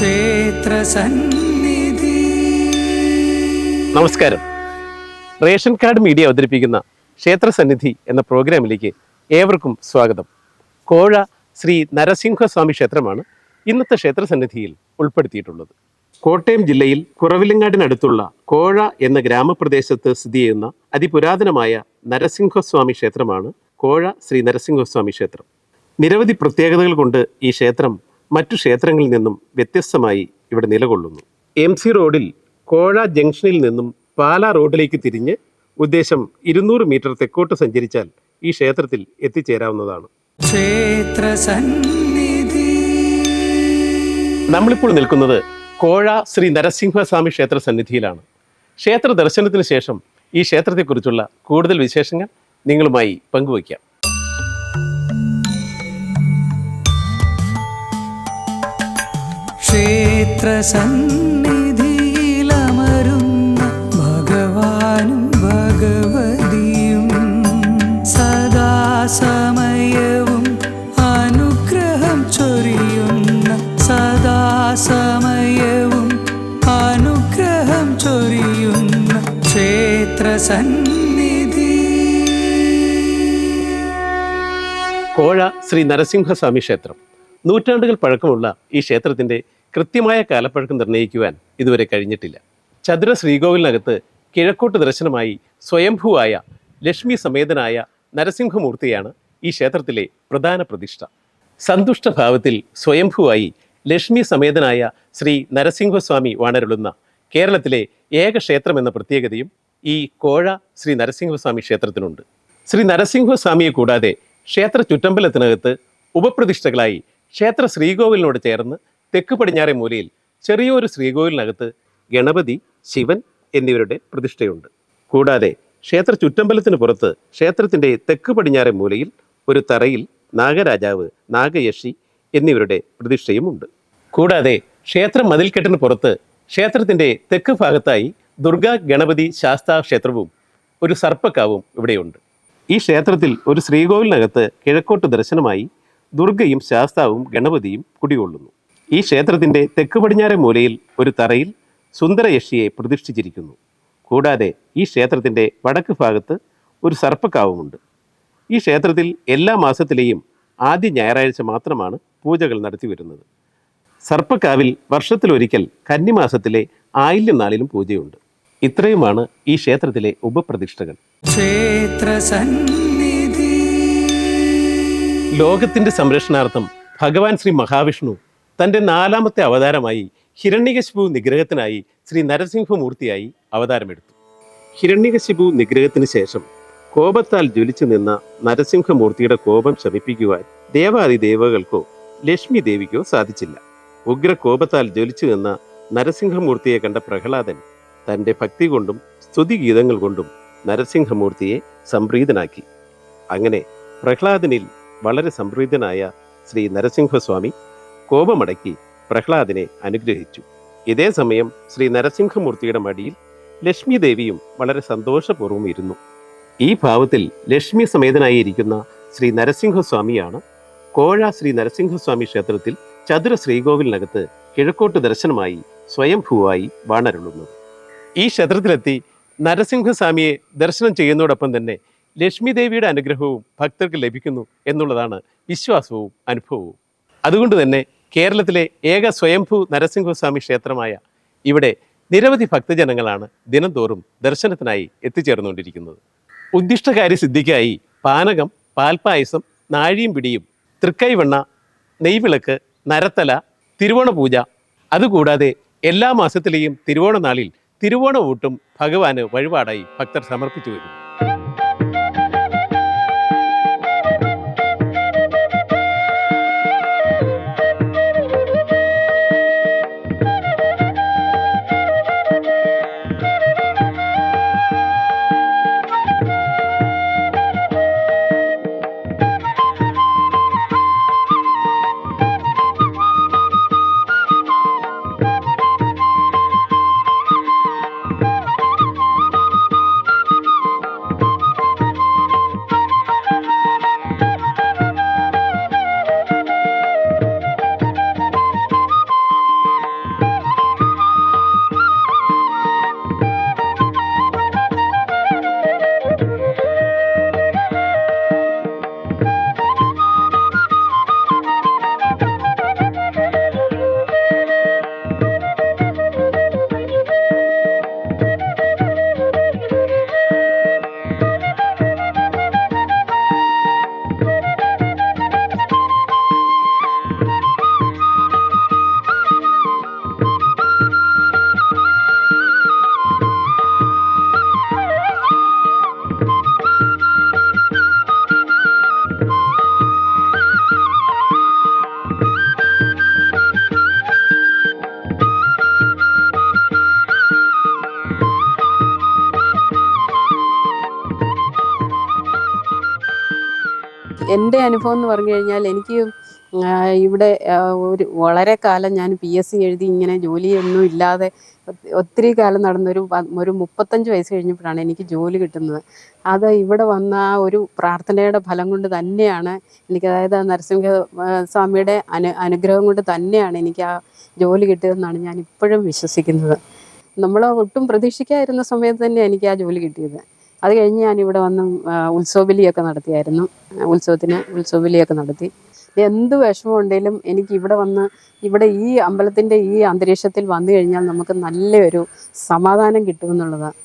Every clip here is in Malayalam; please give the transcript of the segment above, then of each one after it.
ക്ഷേത്രസന്നിധി നമസ്കാരം. റേഷൻ കാർഡ് മീഡിയ അവതരിപ്പിക്കുന്ന ക്ഷേത്ര സന്നിധി എന്ന പ്രോഗ്രാമിലേക്ക് ഏവർക്കും സ്വാഗതം. കോഴ ശ്രീ നരസിംഹസ്വാമി ക്ഷേത്രമാണ് ഇന്നത്തെ ക്ഷേത്ര സന്നിധിയിൽ ഉൾപ്പെടുത്തിയിട്ടുള്ളത്. കോട്ടയം ജില്ലയിൽ കുറവിലങ്ങാടിനടുത്തുള്ള കോഴ എന്ന ഗ്രാമപ്രദേശത്ത് സ്ഥിതി ചെയ്യുന്ന അതിപുരാതനമായ നരസിംഹസ്വാമി ക്ഷേത്രമാണ് കോഴ ശ്രീ നരസിംഹസ്വാമി ക്ഷേത്രം. നിരവധി പ്രത്യേകതകൾ കൊണ്ട് ഈ ക്ഷേത്രം മറ്റു ക്ഷേത്രങ്ങളിൽ നിന്നും വ്യത്യസ്തമായി ഇവിടെ നിലകൊള്ളുന്നു. എം സി റോഡിൽ കോഴ ജംഗ്ഷനിൽ നിന്നും പാലാ റോഡിലേക്ക് തിരിഞ്ഞ് ഉദ്ദേശം ഇരുന്നൂറ് മീറ്റർ തെക്കോട്ട് സഞ്ചരിച്ചാൽ ഈ ക്ഷേത്രത്തിൽ എത്തിച്ചേരാവുന്നതാണ്. നമ്മളിപ്പോൾ നിൽക്കുന്നത് കോഴ ശ്രീ നരസിംഹസ്വാമി ക്ഷേത്ര സന്നിധിയിലാണ്. ക്ഷേത്ര ദർശനത്തിന് ശേഷം ഈ ക്ഷേത്രത്തെക്കുറിച്ചുള്ള കൂടുതൽ വിശേഷങ്ങൾ നിങ്ങളുമായി പങ്കുവയ്ക്കാം. ക്ഷേത്രസന്നിധിയിലമരുന്ന ഭഗവാനും ഭഗവതിയും സദാസമയവും അനുഗ്രഹം ചൊരിയുന്ന സദാസമയവും അനുഗ്രഹം ചൊരിയുന്ന ക്ഷേത്ര സന്നിധി. കോഴ ശ്രീ നരസിംഹസ്വാമി ക്ഷേത്രം. നൂറ്റാണ്ടുകൾ പഴക്കമുള്ള ഈ ക്ഷേത്രത്തിന്റെ കൃത്യമായ കാലപ്പഴക്കം നിർണയിക്കുവാൻ ഇതുവരെ കഴിഞ്ഞിട്ടില്ല. ചതുര ശ്രീകോവിലിനകത്ത് കിഴക്കോട്ട് ദർശനമായി സ്വയംഭുവായ ലക്ഷ്മി സമേതനായ നരസിംഹമൂർത്തിയാണ് ഈ ക്ഷേത്രത്തിലെ പ്രധാന പ്രതിഷ്ഠ. സന്തുഷ്ടഭാവത്തിൽ സ്വയംഭുവായി ലക്ഷ്മി സമേതനായ ശ്രീ നരസിംഹസ്വാമി വാണരുളുന്ന കേരളത്തിലെ ഏക ക്ഷേത്രം എന്ന പ്രത്യേകതയും ഈ കോഴ ശ്രീ നരസിംഹസ്വാമി ക്ഷേത്രത്തിനുണ്ട്. ശ്രീ നരസിംഹസ്വാമിയെ കൂടാതെ ക്ഷേത്ര ചുറ്റമ്പലത്തിനകത്ത് ഉപപ്രതിഷ്ഠകളായി ക്ഷേത്ര ശ്രീകോവിലിനോട് ചേർന്ന് തെക്ക് പടിഞ്ഞാറെ മൂലയിൽ ചെറിയൊരു ശ്രീകോവിലിനകത്ത് ഗണപതി ശിവൻ എന്നിവരുടെ പ്രതിഷ്ഠയുണ്ട്. കൂടാതെ ക്ഷേത്ര ചുറ്റമ്പലത്തിന് പുറത്ത് ക്ഷേത്രത്തിന്റെ തെക്ക് പടിഞ്ഞാറെ മൂലയിൽ ഒരു തറയിൽ നാഗരാജാവ് നാഗയക്ഷി എന്നിവരുടെ പ്രതിഷ്ഠയുമുണ്ട്. കൂടാതെ ക്ഷേത്ര മതിൽക്കെട്ടിന് പുറത്ത് ക്ഷേത്രത്തിന്റെ തെക്ക് ഭാഗത്തായി ദുർഗാ ഗണപതി ശാസ്താ ക്ഷേത്രവും ഒരു സർപ്പക്കാവും ഇവിടെയുണ്ട്. ഈ ക്ഷേത്രത്തിൽ ഒരു ശ്രീകോവിലിനകത്ത് കിഴക്കോട്ട് ദർശനമായി ദുർഗയും ശാസ്താവും ഗണപതിയും കുടികൊള്ളുന്നു. ഈ ക്ഷേത്രത്തിന്റെ തെക്ക് പടിഞ്ഞാറെ മൂലയിൽ ഒരു തറയിൽ സുന്ദരയക്ഷിയെ പ്രതിഷ്ഠിച്ചിരിക്കുന്നു. കൂടാതെ ഈ ക്ഷേത്രത്തിന്റെ വടക്ക് ഭാഗത്ത് ഒരു സർപ്പക്കാവുമുണ്ട്. ഈ ക്ഷേത്രത്തിൽ എല്ലാ മാസത്തിലെയും ആദ്യ ഞായറാഴ്ച മാത്രമാണ് പൂജകൾ നടത്തി വരുന്നത്. സർപ്പക്കാവിൽ വർഷത്തിലൊരിക്കൽ കന്നിമാസത്തിലെ ആയില്യനാളിലും പൂജയുണ്ട്. ഇത്രയുമാണ് ഈ ക്ഷേത്രത്തിലെ ഉപപ്രതിഷ്ഠകൾ. ലോകത്തിന്റെ ലോകത്തിന്റെ സംരക്ഷണാർത്ഥം ഭഗവാൻ ശ്രീ മഹാവിഷ്ണു തന്റെ നാലാമത്തെ അവതാരമായി ഹിരണ്യകശിപു നിഗ്രഹത്തിനായി ശ്രീ നരസിംഹമൂർത്തിയായി അവതാരമെടുത്തു. ഹിരണ്യകശിപു നിഗ്രഹത്തിന് ശേഷം കോപത്താൽ ജ്വലിച്ചു നിന്ന നരസിംഹമൂർത്തിയുടെ കോപം ശമിപ്പിക്കുവാൻ ദേവാദി ദേവകൾക്കോ ലക്ഷ്മി ദേവിക്കോ സാധിച്ചില്ല. ഉഗ്ര കോപത്താൽ ജ്വലിച്ചു നിന്ന നരസിംഹമൂർത്തിയെ കണ്ട പ്രഹ്ലാദൻ തന്റെ ഭക്തി കൊണ്ടും സ്തുതിഗീതങ്ങൾ കൊണ്ടും നരസിംഹമൂർത്തിയെ സംപ്രീതനാക്കി. അങ്ങനെ പ്രഹ്ലാദനിൽ വളരെ സംപ്രീതനായ ശ്രീ നരസിംഹസ്വാമി കോപമടക്കി പ്രഹ്ലാദിനെ അനുഗ്രഹിച്ചു. ഇതേ സമയം ശ്രീ നരസിംഹമൂർത്തിയുടെ മടിയിൽ ലക്ഷ്മി ദേവിയും വളരെ സന്തോഷപൂർവം ഇരുന്നു. ഈ ഭാവത്തിൽ ലക്ഷ്മി സമേതനായിരിക്കുന്ന ശ്രീ നരസിംഹസ്വാമിയാണ് കോഴ ശ്രീ നരസിംഹസ്വാമി ക്ഷേത്രത്തിൽ ചതുര ശ്രീകോവിലിനകത്ത് കിഴക്കോട്ട് ദർശനമായി സ്വയംഭൂവായി വാണരുളുന്നത്. ഈ ക്ഷേത്രത്തിലെത്തി നരസിംഹസ്വാമിയെ ദർശനം ചെയ്യുന്നതോടൊപ്പം തന്നെ ലക്ഷ്മി ദേവിയുടെ അനുഗ്രഹവും ഭക്തർക്ക് ലഭിക്കുന്നു എന്നുള്ളതാണ് വിശ്വാസവും അനുഭവവും. അതുകൊണ്ട് തന്നെ കേരളത്തിലെ ഏക സ്വയംഭൂ നരസിംഹസ്വാമി ക്ഷേത്രമായ ഇവിടെ നിരവധി ഭക്തജനങ്ങളാണ് ദിനംതോറും ദർശനത്തിനായി എത്തിച്ചേർന്നുകൊണ്ടിരിക്കുന്നത്. ഉദ്ദിഷ്ടകാര്യ സിദ്ധിക്കായി പാനകം പാൽപ്പായസം നാഴിയും പിടിയും തൃക്കൈവെണ്ണ നെയ്വിളക്ക് നരത്തല തിരുവോണ പൂജ അതുകൂടാതെ എല്ലാ മാസത്തിലെയും തിരുവോണ നാളിൽ തിരുവോണ ഊട്ടും ഭഗവാന് വഴിപാടായി ഭക്തർ സമർപ്പിച്ചു വരുന്നു എന്റെ അനുഭവം എന്ന് പറഞ്ഞു കഴിഞ്ഞാൽ എനിക്ക് ഇവിടെ ഒരു വളരെ കാലം ഞാൻ പി എസ് സി എഴുതി ഇങ്ങനെ ജോലിയൊന്നും ഇല്ലാതെ ഒത്തിരി കാലം നടന്നൊരു ഒരു മുപ്പത്തഞ്ച് വയസ്സ് കഴിഞ്ഞപ്പോഴാണ് എനിക്ക് ജോലി കിട്ടുന്നത്. അത് ഇവിടെ വന്ന ആ ഒരു പ്രാർത്ഥനയുടെ ഫലം കൊണ്ട് തന്നെയാണ് എനിക്ക് അതായത് ആ നരസിംഹ സ്വാമിയുടെ അനു അനുഗ്രഹം കൊണ്ട് തന്നെയാണ് എനിക്ക് ആ ജോലി കിട്ടിയതെന്നാണ് ഞാൻ ഇപ്പോഴും വിശ്വസിക്കുന്നത്. നമ്മൾ ഒട്ടും പ്രതീക്ഷിക്കാതിരുന്ന സമയത്ത് തന്നെ എനിക്ക് ആ ജോലി കിട്ടിയത്. അത് കഴിഞ്ഞ് ഞാൻ ഇവിടെ വന്ന് ഉത്സവബലിയൊക്കെ നടത്തിയായിരുന്നു. ഉത്സവത്തിന് ഉത്സവബലിയൊക്കെ നടത്തി. എന്ത് വിഷമം ഉണ്ടെങ്കിലും എനിക്ക് ഇവിടെ വന്ന് ഇവിടെ ഈ അമ്പലത്തിന്റെ ഈ അന്തരീക്ഷത്തിൽ വന്നു കഴിഞ്ഞാൽ നമുക്ക് നല്ലൊരു സമാധാനം കിട്ടുമെന്നുള്ളതാണ്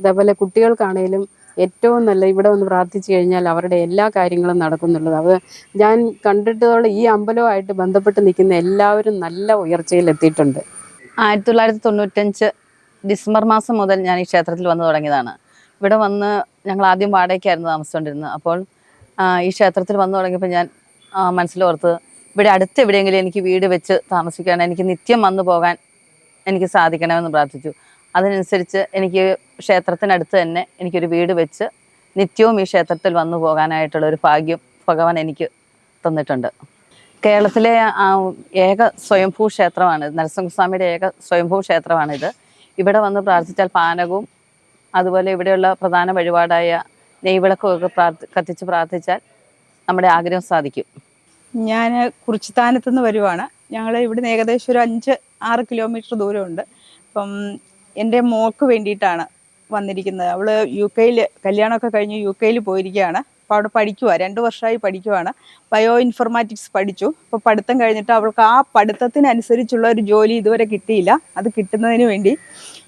അതേപോലെ കുട്ടികൾക്കാണേലും ഏറ്റവും നല്ല ഇവിടെ വന്ന് പ്രാർത്ഥിച്ചു കഴിഞ്ഞാൽ അവരുടെ എല്ലാ കാര്യങ്ങളും നടക്കുന്നുള്ളത്. അത് ഞാൻ കണ്ടിട്ടുള്ള ഈ അമ്പലവുമായിട്ട് ബന്ധപ്പെട്ട് നിൽക്കുന്ന എല്ലാവരും നല്ല ഉയർച്ചയിൽ എത്തിയിട്ടുണ്ട്. ആയിരത്തി തൊള്ളായിരത്തി തൊണ്ണൂറ്റഞ്ച് ഡിസംബർ മാസം മുതൽ ഞാൻ ഈ ക്ഷേത്രത്തിൽ വന്നു തുടങ്ങിയതാണ്. ഇവിടെ വന്ന് ഞങ്ങൾ ആദ്യം വാടകയ്ക്കായിരുന്നു താമസിച്ചുകൊണ്ടിരുന്നത് അപ്പോൾ ഈ ക്ഷേത്രത്തിൽ വന്നു തുടങ്ങിയപ്പോൾ ഞാൻ മനസ്സിലോർത്ത് ഇവിടെ അടുത്ത് എവിടെയെങ്കിലും എനിക്ക് വീട് വെച്ച് താമസിക്കാൻ എനിക്ക് നിത്യം വന്നു പോകാൻ എനിക്ക് സാധിക്കണമെന്ന് പ്രാർത്ഥിച്ചു. അതിനനുസരിച്ച് എനിക്ക് ക്ഷേത്രത്തിനടുത്ത് തന്നെ എനിക്കൊരു വീട് വെച്ച് നിത്യവും ഈ ക്ഷേത്രത്തിൽ വന്നു പോകാനായിട്ടുള്ള ഒരു ഭാഗ്യം ഭഗവാൻ എനിക്ക് തന്നിട്ടുണ്ട്. കേരളത്തിലെ ഏക സ്വയംഭൂ ക്ഷേത്രമാണ് നരസിംഹസ്വാമിയുടെ ഏക സ്വയംഭൂ ക്ഷേത്രമാണിത്. ഇവിടെ വന്ന് പ്രാർത്ഥിച്ചാൽ പാനകവും അതുപോലെ ഇവിടെയുള്ള പ്രധാന വഴിപാടായ നെയ്വിളക്കും ഒക്കെ പ്രാർത്ഥി കത്തിച്ച് പ്രാർത്ഥിച്ചാൽ നമ്മുടെ ആഗ്രഹം സാധിക്കും. ഞാൻ കുറിച്ചിത്താനത്ത് നിന്ന് വരുവാണ്. ഞങ്ങൾ ഇവിടുന്ന് ഏകദേശം ഒരു അഞ്ച് ആറ് കിലോമീറ്റർ ദൂരമുണ്ട്. അപ്പം എന്റെ മോൾക്ക് വേണ്ടിയിട്ടാണ് വന്നിരിക്കുന്നത്. അവൾ യു കെയിൽ കല്യാണമൊക്കെ കഴിഞ്ഞ് യു കെയിൽ പോയിരിക്കുകയാണ്. അപ്പോൾ അവിടെ പഠിക്കുക രണ്ട് വർഷമായി പഠിക്കുവാണ്. ബയോ ഇൻഫർമാറ്റിക്സ് പഠിച്ചു. അപ്പോൾ പഠിത്തം കഴിഞ്ഞിട്ട് അവൾക്ക് ആ പഠിത്തത്തിനനുസരിച്ചുള്ള ഒരു ജോലി ഇതുവരെ കിട്ടിയില്ല. അത് കിട്ടുന്നതിന് വേണ്ടി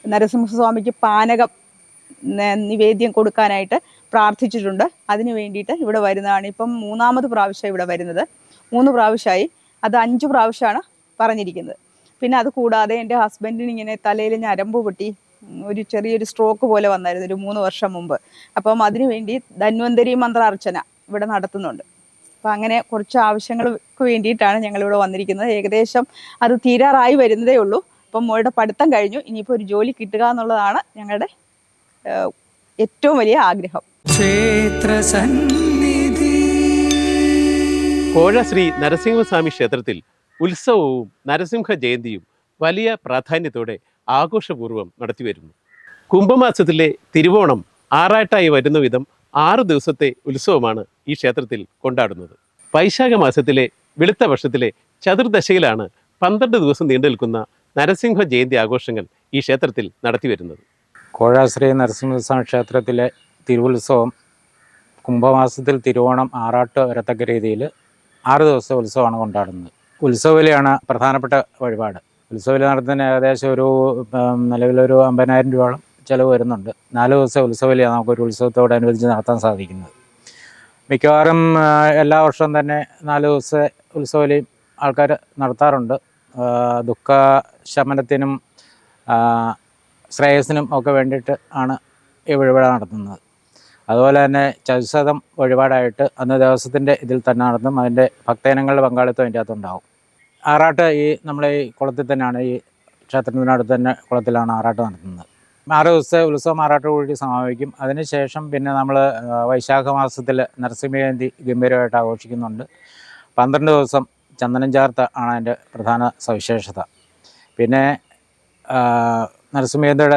നരസിംഹസ്വാമിക്ക് പാനകം നിവേദ്യം കൊടുക്കാനായിട്ട് പ്രാർത്ഥിച്ചിട്ടുണ്ട്. അതിന് വേണ്ടിയിട്ട് ഇവിടെ വരുന്നതാണ്. ഇപ്പം മൂന്നാമത് പ്രാവശ്യം ഇവിടെ വരുന്നത്. മൂന്ന് പ്രാവശ്യമായി. അത് അഞ്ച് പ്രാവശ്യമാണ് പറഞ്ഞിരിക്കുന്നത്. പിന്നെ അത് കൂടാതെ എന്റെ ഹസ്ബൻഡിന് ഇങ്ങനെ തലയിൽ ഞരമ്പ് പൊട്ടി ഒരു ചെറിയൊരു സ്ട്രോക്ക് പോലെ വന്നായിരുന്നു ഒരു മൂന്ന് വർഷം മുമ്പ്. അപ്പം അതിനുവേണ്ടി ധന്വന്തരി മന്ത്ര അർച്ചന ഇവിടെ നടത്തുന്നുണ്ട്. അപ്പം അങ്ങനെ കുറച്ച് ആവശ്യങ്ങൾക്ക് വേണ്ടിയിട്ടാണ് ഞങ്ങളിവിടെ വന്നിരിക്കുന്നത്. ഏകദേശം അത് തീരാറായി വരുന്നതേ ഉള്ളൂ. അപ്പം മോളുടെ പഠിത്തം കഴിഞ്ഞു. ഇനിയിപ്പോൾ ഒരു ജോലി കിട്ടുക എന്നുള്ളതാണ് ഞങ്ങളുടെ ഏറ്റവും വലിയ ആഗ്രഹം. ക്ഷേത്ര സന്നിധി കോഴ ശ്രീ നരസിംഹസ്വാമി ക്ഷേത്രത്തിൽ ഉത്സവവും നരസിംഹ ജയന്തിയും വലിയ പ്രാധാന്യത്തോടെ ആഘോഷപൂർവം നടത്തിവരുന്നു. കുംഭമാസത്തിലെ തിരുവോണം ആറാട്ടായി വരുന്ന വിധം ആറ് ദിവസത്തെ ഉത്സവമാണ് ഈ ക്ഷേത്രത്തിൽ കൊണ്ടാടുന്നത്. വൈശാഖ മാസത്തിലെ വെളുത്ത വർഷത്തിലെ ചതുർദശയിലാണ് പന്ത്രണ്ട് ദിവസം നീണ്ടു നിൽക്കുന്ന നരസിംഹ ജയന്തി ആഘോഷങ്ങൾ ഈ ക്ഷേത്രത്തിൽ നടത്തിവരുന്നത്. കോഴാശ്രീ നരസിംഹസ്വാമി ക്ഷേത്രത്തിലെ തിരുവുത്സവം കുംഭമാസത്തിൽ തിരുവോണം ആറാട്ട് വരത്തക്ക രീതിയിൽ ആറ് ദിവസത്തെ ഉത്സവമാണ് കൊണ്ടാടുന്നത്. ഉത്സവലിയാണ് പ്രധാനപ്പെട്ട വഴിപാട്. ഉത്സവലി നടത്തുന്നതിന് ഏകദേശം ഒരു നിലവിലൊരു അമ്പതിനായിരം രൂപയോളം ചിലവ് വരുന്നുണ്ട്. നാല് ദിവസത്തെ ഉത്സവലിയാണ് നമുക്കൊരു ഉത്സവത്തോടനുബന്ധിച്ച് നടത്താൻ സാധിക്കുന്നത്. മിക്കവാറും എല്ലാ വർഷവും തന്നെ നാല് ദിവസത്തെ ഉത്സവലിയും ആൾക്കാർ നടത്താറുണ്ട്. ദുഃഖ ശമനത്തിനും ശ്രേയസിനും ഒക്കെ വേണ്ടിയിട്ട് ആണ് ഈ വഴിപാട് നടത്തുന്നത്. അതുപോലെ തന്നെ ചതുശതം വഴിപാടായിട്ട് അന്ന് ദിവസത്തിന്റെ ഇതിൽ തന്നെ നടത്തും. അതിന്റെ ഭക്തജനങ്ങളുടെ പങ്കാളിത്തം അതിന്റെ അകത്തുണ്ടാവും ആറാട്ട് ഈ നമ്മളെ ഈ കുളത്തിൽ തന്നെയാണ് ഈ ക്ഷേത്രത്തിനടുത്ത് തന്നെ കുളത്തിലാണ് ആറാട്ട് നടത്തുന്നത്. ആറ് ദിവസത്തെ ഉത്സവം കൂടി സമാപിക്കും. അതിനുശേഷം പിന്നെ നമ്മൾ വൈശാഖ മാസത്തിൽ നരസിംഹജയന്തി ഗംഭീരമായിട്ട് ആഘോഷിക്കുന്നുണ്ട്. പന്ത്രണ്ട് ദിവസം ചന്ദനം ചേർത്ത് ആണ് അതിന്റെ പ്രധാന സവിശേഷത. പിന്നെ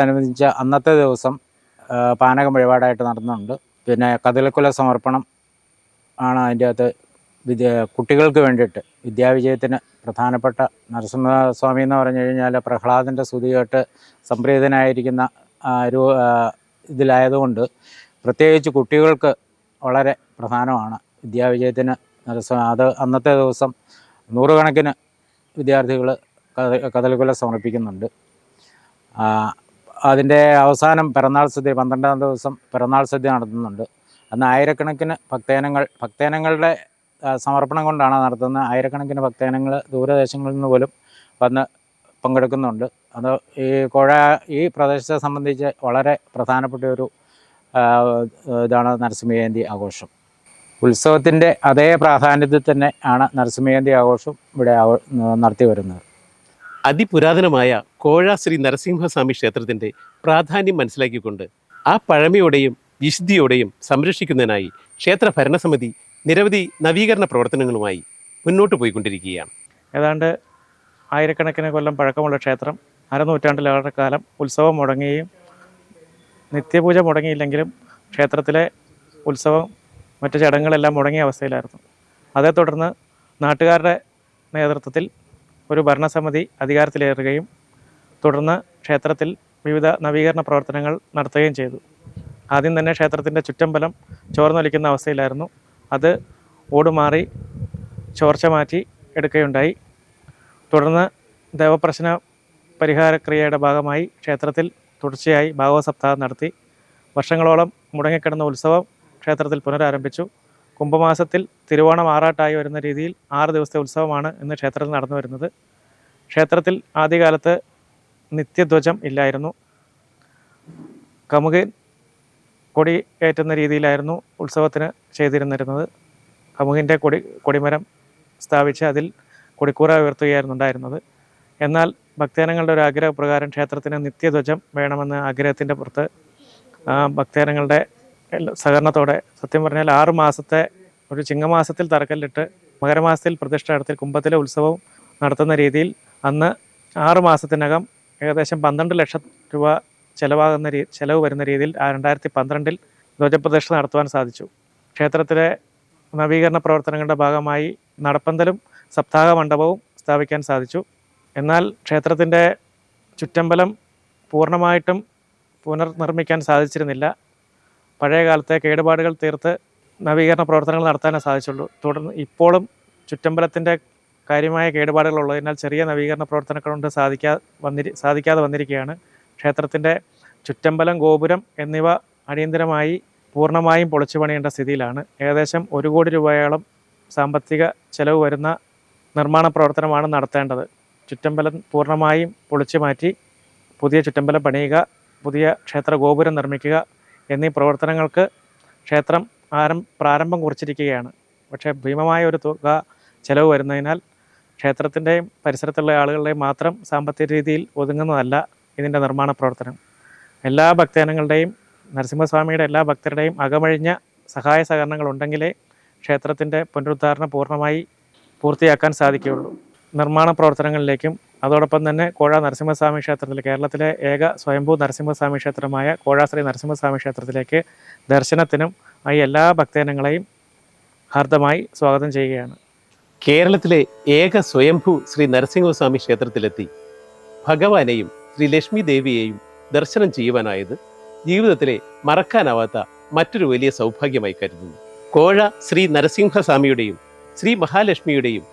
അനുബന്ധിച്ച അന്നത്തെ ദിവസം പാനകം വഴിപാടായിട്ട് നടന്നുണ്ട്. പിന്നെ കതിലക്കുല സമർപ്പണം ആണ് അതിന്റെ അകത്ത് വിദ്യ കുട്ടികൾക്ക് വേണ്ടിയിട്ട് വിദ്യാവിജയത്തിന് പ്രധാനപ്പെട്ട നരസിംഹസ്വാമി എന്ന് പറഞ്ഞു കഴിഞ്ഞാൽ പ്രഹ്ലാദന്റെ സ്തുതി കേട്ട് സംപ്രീതനായിരിക്കുന്ന ഒരു ഇതിലായതുകൊണ്ട് പ്രത്യേകിച്ച് കുട്ടികൾക്ക് വളരെ പ്രധാനമാണ് വിദ്യാവിജയത്തിന് നരസിംഹ അത് അന്നത്തെ ദിവസം നൂറുകണക്കിന് വിദ്യാർത്ഥികൾ കഥ കഥലക്കുല സമർപ്പിക്കുന്നുണ്ട്. അതിന്റെ അവസാനം പിറന്നാൾ സദ്യ പന്ത്രണ്ടാം ദിവസം പിറന്നാൾ സദ്യ നടത്തുന്നുണ്ട്. അന്ന് ആയിരക്കണക്കിന് ഭക്തജനങ്ങൾ ഭക്തജനങ്ങളുടെ സമർപ്പണം കൊണ്ടാണ് നടത്തുന്നത്. ആയിരക്കണക്കിന് ഭക്തജനങ്ങൾ ദൂരദേശങ്ങളിൽ നിന്ന് പോലും വന്ന് പങ്കെടുക്കുന്നുണ്ട്. അത് ഈ കോഴ ഈ പ്രദേശത്തെ സംബന്ധിച്ച് വളരെ പ്രധാനപ്പെട്ട ഒരു ഇതാണ് നരസിംഹജയന്തി ആഘോഷം. ഉത്സവത്തിന്റെ അതേ പ്രാധാന്യത്തിൽ തന്നെ ആണ് നരസിംഹജയന്തി ആഘോഷം ഇവിടെ നടത്തി വരുന്നത് അതിപുരാതനമായ കോഴ ശ്രീ നരസിംഹസ്വാമി ക്ഷേത്രത്തിന്റെ പ്രാധാന്യം മനസ്സിലാക്കിക്കൊണ്ട് ആ പഴമയോടെയും വിശുദ്ധിയോടെയും സംരക്ഷിക്കുന്നതിനായി ക്ഷേത്ര ഭരണസമിതി നിരവധി നവീകരണ പ്രവർത്തനങ്ങളുമായി മുന്നോട്ട് പോയിക്കൊണ്ടിരിക്കുകയാണ്. ഏതാണ്ട് ആയിരക്കണക്കിന് കൊല്ലം പഴക്കമുള്ള ക്ഷേത്രം അരനൂറ്റാണ്ടിലേറെ കാലം ഉത്സവം മുടങ്ങുകയും നിത്യപൂജ മുടങ്ങിയില്ലെങ്കിലും ക്ഷേത്രത്തിലെ ഉത്സവം മറ്റു ചടങ്ങുകളെല്ലാം മുടങ്ങിയ അവസ്ഥയിലായിരുന്നു. അതേ തുടർന്ന് നാട്ടുകാരുടെ നേതൃത്വത്തിൽ ഒരു ഭരണസമിതി അധികാരത്തിലേറുകയും തുടർന്ന് ക്ഷേത്രത്തിൽ വിവിധ നവീകരണ പ്രവർത്തനങ്ങൾ നടത്തുകയും ചെയ്തു. ആദ്യം തന്നെ ക്ഷേത്രത്തിന്റെ ചുറ്റമ്പലം ചോർന്നൊലിക്കുന്ന അവസ്ഥയിലായിരുന്നു. അത് ഓടുമാറി ചോർച്ച മാറ്റി എടുക്കുകയുണ്ടായി. തുടർന്ന് ദേവപ്രശ്ന പരിഹാരക്രിയയുടെ ഭാഗമായി ക്ഷേത്രത്തിൽ തുടർച്ചയായി ഭാഗവത സപ്താഹം നടത്തി. വർഷങ്ങളോളം മുടങ്ങിക്കിടന്ന ഉത്സവം ക്ഷേത്രത്തിൽ പുനരാരംഭിച്ചു. കുംഭമാസത്തിൽ തിരുവോണം ആറാട്ടായി വരുന്ന രീതിയിൽ ആറ് ദിവസത്തെ ഉത്സവമാണ് ഇന്ന് ക്ഷേത്രത്തിൽ നടന്നു വരുന്നത്. ക്ഷേത്രത്തിൽ ആദ്യകാലത്ത് നിത്യധ്വജം ഇല്ലായിരുന്നു. കമുകൻ കൊടി ഏറ്റുന്ന രീതിയിലായിരുന്നു ഉത്സവത്തിന് ചെയ്തിരുന്നിരുന്നത്. കമുകിന്റെ കൊടി കൊടിമരം സ്ഥാപിച്ച് അതിൽ കൊടിക്കൂറ ഉയർത്തുകയായിരുന്നു ഉണ്ടായിരുന്നത് എന്നാൽ ഭക്തജനങ്ങളുടെ ഒരു ആഗ്രഹപ്രകാരം ക്ഷേത്രത്തിന് നിത്യധ്വജം വേണമെന്ന ആഗ്രഹത്തിന്റെ പുറത്ത് ഭക്തജനങ്ങളുടെ സഹകരണത്തോടെ. സത്യം പറഞ്ഞാൽ ആറ് മാസത്തെ ഒരു ചിങ്ങമാസത്തിൽ തറക്കല്ലിട്ട് മകരമാസത്തിൽ പ്രതിഷ്ഠ നടത്തി കുംഭത്തിലെ ഉത്സവം നടത്തുന്ന രീതിയിൽ അന്ന് ആറ് മാസത്തിനകം ഏകദേശം പന്ത്രണ്ട് ലക്ഷം രൂപ ചിലവാകുന്ന രീ ചിലവ് വരുന്ന രീതിയിൽ രണ്ടായിരത്തി പന്ത്രണ്ടിൽ ധ്വജപ്രതിഷ്ഠ നടത്തുവാൻ സാധിച്ചു. ക്ഷേത്രത്തിലെ നവീകരണ പ്രവർത്തനങ്ങളുടെ ഭാഗമായി നടപ്പന്തലും സപ്താഹ മണ്ഡപവും സ്ഥാപിക്കാൻ സാധിച്ചു. എന്നാൽ ക്ഷേത്രത്തിന്റെ ചുറ്റമ്പലം പൂർണമായിട്ടും പുനർനിർമ്മിക്കാൻ സാധിച്ചിരുന്നില്ല. പഴയ കാലത്തെ കേടുപാടുകൾ തീർത്ത് നവീകരണ പ്രവർത്തനങ്ങൾ നടത്താനേ സാധിച്ചുള്ളൂ. തുടർന്ന് ഇപ്പോഴും ചുറ്റമ്പലത്തിന്റെ കാര്യമായ കേടുപാടുകൾ ഉള്ളതിനാൽ ചെറിയ നവീകരണ പ്രവർത്തനങ്ങൾ കൊണ്ട് സാധിക്കാ വന്നിരി സാധിക്കാതെ വന്നിരിക്കുകയാണ്. ക്ഷേത്രത്തിന്റെ ചുറ്റമ്പലം ഗോപുരം എന്നിവ അടിയന്തരമായി പൂർണമായും പൊളിച്ചു പണിയേണ്ട സ്ഥിതിയിലാണ്. ഏകദേശം ഒരു കോടി രൂപയോളം സാമ്പത്തിക ചെലവ് വരുന്ന നിർമ്മാണ പ്രവർത്തനമാണ് നടത്തേണ്ടത്. ചുറ്റമ്പലം പൂർണമായും പൊളിച്ചു മാറ്റി പുതിയ ചുറ്റമ്പലം പണിയുക പുതിയ ക്ഷേത്ര ഗോപുരം നിർമ്മിക്കുക എന്നീ പ്രവർത്തനങ്ങൾക്ക് ക്ഷേത്രം ആരം പ്രാരംഭം കുറിച്ചിരിക്കുകയാണ്. പക്ഷേ ഭീമമായ ഒരു തുക ചെലവ് വരുന്നതിനാൽ ക്ഷേത്രത്തിന്റെയും പരിസരത്തുള്ള ആളുകളുടെയും മാത്രം സാമ്പത്തിക രീതിയിൽ ഒതുങ്ങുന്നതല്ല ഇതിന്റെ നിർമ്മാണ പ്രവർത്തനം. എല്ലാ ഭക്തജനങ്ങളുടെയും നരസിംഹസ്വാമിയുടെ എല്ലാ ഭക്തരുടെയും അകമഴിഞ്ഞ സഹായ സഹകരണങ്ങൾ ഉണ്ടെങ്കിലേ ക്ഷേത്രത്തിന്റെ പുനരുദ്ധാരണം പൂർണമായി പൂർത്തിയാക്കാൻ സാധിക്കുകയുള്ളൂ. നിർമ്മാണ പ്രവർത്തനങ്ങളിലേക്കും അതോടൊപ്പം തന്നെ കോഴ നരസിംഹസ്വാമി ക്ഷേത്രത്തിൽ കേരളത്തിലെ ഏക സ്വയംഭൂ നരസിംഹസ്വാമി ക്ഷേത്രമായ കോഴാശ്രീ നരസിംഹസ്വാമി ക്ഷേത്രത്തിലേക്ക് ദർശനത്തിനും ആയി എല്ലാ ഭക്തജനങ്ങളെയും ഹാർദമായി സ്വാഗതം ചെയ്യുകയാണ്. കേരളത്തിലെ ഏക സ്വയംഭൂ ശ്രീ നരസിംഹസ്വാമി ക്ഷേത്രത്തിലെത്തി ഭഗവാനെയും ശ്രീ ലക്ഷ്മി ദേവിയെയും ദർശനം ചെയ്യുവാനായത് ജീവിതത്തിലെ മറക്കാനാവാത്ത മറ്റൊരു വലിയ സൗഭാഗ്യമായി കരുതുന്നു. കോഴ ശ്രീ നരസിംഹസ്വാമിയുടെയും ശ്രീ മഹാലക്ഷ്മിയുടെയും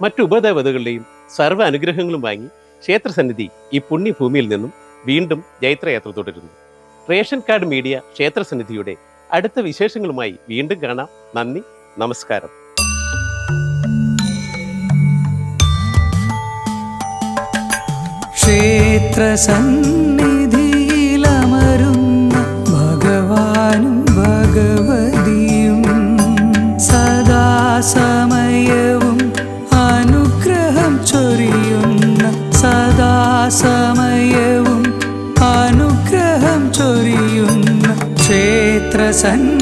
മറ്റു ഉപദേവതകളുടെയും സർവ അനുഗ്രഹങ്ങളും വാങ്ങി ക്ഷേത്രസന്നിധി ഈ പുണ്യഭൂമിയിൽ നിന്നും വീണ്ടും ജൈത്രയാത്ര തുടരുന്നു റേഷൻ കാർഡ് മീഡിയ ക്ഷേത്രസന്നിധിയുടെ അടുത്ത വിശേഷങ്ങളുമായി വീണ്ടും കാണാം. നന്ദി നമസ്കാരം. ക്ഷേത്രസന്നിധിയിലമരുന്ന ഭഗവാനും ഭഗവതിയും സദാസമയവും അനുഗ്രഹം ചൊരിയുന്ന ക്ഷേത്രസന്നിധി